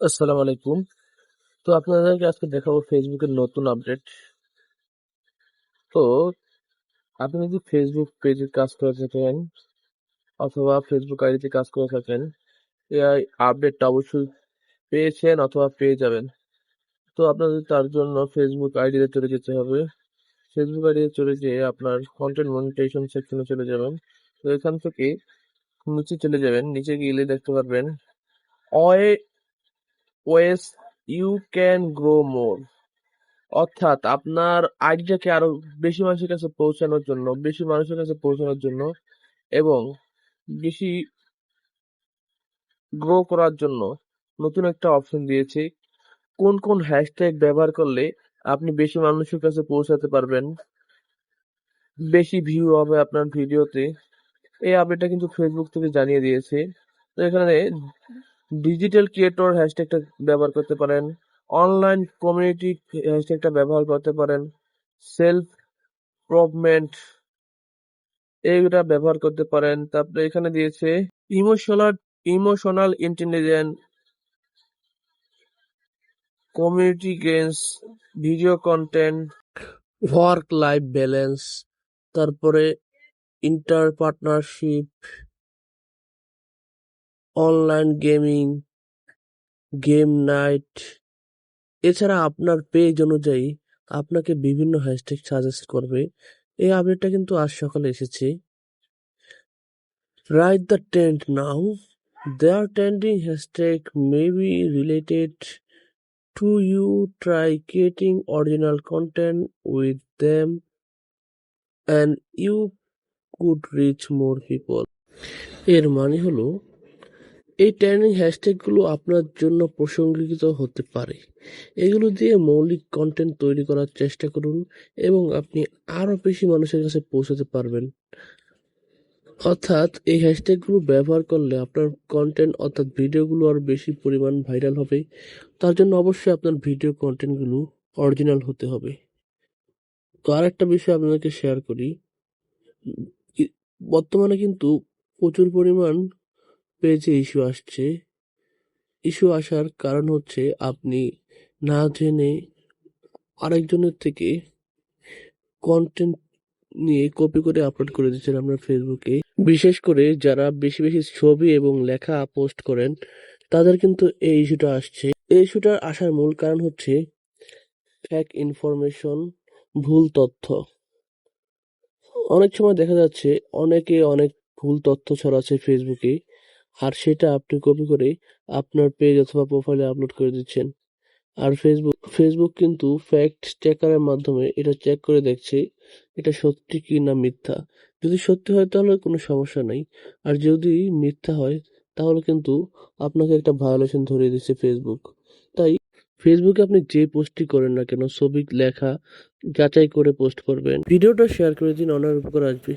আসসালামু আলাইকুম। তো আপনাদেরকে আজকে দেখাবো ফেসবুকের নতুন আপডেট তো আপনি যদি ফেসবুক পেজে কাজ করে থাকেন অথবা ফেসবুক আইডিতে কাজ করে থাকেন এই আপডেটটা অবশ্যই পেয়েছেন অথবা পেয়ে যাবেন। তো আপনাদের তার জন্য ফেসবুক আইডিতে চলে যেতে হবে। ফেসবুক আইডিতে চলে যেয়ে আপনার কন্টেন্ট মনিটাইজেশন সেকশনে চলে যাবেন। তো এখান থেকে নিচে চলে যাবেন। নিচে গেলে দেখতে পারবেন, way ways you can grow more অর্থাৎ, আপনার আইডিয়াকে আরও বেশি মানুষের কাছে পৌঁছানোর জন্য, বেশি মানুষের কাছে পৌঁছানোর জন্য এবং বেশি গ্রো করার জন্য নতুন একটা অপশন দিয়েছে। কোন কোন হ্যাশট্যাগ ব্যবহার করলে আপনি বেশি মানুষের কাছে পৌঁছাতে পারবেন? বেশি ভিউ হবে আপনার ভিডিওতে এই আপডেটটা কিন্তু ফেসবুক থেকে জানিয়ে দিয়েছে। তো এখানে ডিজিটাল ক্রিয়েটর হ্যাশট্যাগটা ব্যবহার করতে পারেন অনলাইন কমিউনিটি হ্যাশট্যাগটা ব্যবহার করতে পারেন সেলফ ইমপ্রুভমেন্ট এইটা ব্যবহার করতে পারেন। তারপরে এখানে দিয়েছে emotional emotional intelligence community games video content work life balance তারপরে inter partnership online gaming game night এছাড়া আপনার পেজ অনুযায়ী আপনাকে বিভিন্ন হ্যাশট্যাগ সাজেস্ট করবে। এই আপডেটটা কিন্তু আজ সকালে এসেছে। Right the tent now there trending hashtag may be related to you try creating original content with them and you could reach more people এর মানে হলো এই ট্রেন্ডিং হ্যাশট্যাগুলো আপনার জন্য প্রসঙ্গিত হতে পারে। এগুলো দিয়ে মৌলিক কন্টেন্ট তৈরি করার চেষ্টা করুন এবং আপনি আরও বেশি মানুষের কাছে পৌঁছাতে পারবেন। অর্থাৎ এই হ্যাশট্যাগুলো ব্যবহার করলে আপনার কন্টেন্ট অর্থাৎ ভিডিওগুলো আরও বেশি পরিমাণ ভাইরাল হবে। তার জন্য অবশ্যই আপনার ভিডিও কন্টেন্টগুলো অরিজিনাল হতে হবে। তো আরেকটা বিষয় আপনাদেরকে শেয়ার করি। বর্তমানে কিন্তু প্রচুর পরিমাণ পেজে ইস্যু আসছে, ইস্যু আসার কারণ হচ্ছে আপনি না জেনে আরেকজনের থেকে কন্টেন্ট নিয়ে কপি করে আপলোড করে দিচ্ছেন আপনার ফেসবুকে বিশেষ করে যারা বেশি বেশি ছবি এবং লেখা পোস্ট করেন, তাদের কিন্তু এই ইস্যুটা আসছে। এই ইস্যুটার আসার মূল কারণ হচ্ছে ফ্যাক ইনফরমেশন ভুল তথ্য। অনেক সময় দেখা যাচ্ছে অনেকে অনেক ভুল তথ্য ছড়াচ্ছে ফেসবুকে আর সেটা আপনি কপি করে আপনার পেজ অথবা প্রোফাইলে আপলোড করে দিচ্ছেন। আর ফেসবুক ফেসবুক কিন্তু ফ্যাক্ট চেকারের মাধ্যমে এটা চেক করে দেখছে এটা সত্যি কি না মিথ্যা। যদি সত্যি হয় তাহলে কোনো সমস্যা নাই। আর যদি মিথ্যা হয় তাহলে কিন্তু আপনাকে একটা ভায়োলেশন ধরিয়ে দিচ্ছে ফেসবুক তাই ফেসবুকে আপনি যে পোস্টই করেন না কেন, ছবি লেখা, যাচাই করে পোস্ট করবেন। ভিডিওটা শেয়ার করে দিন অনার উপকার আসবে।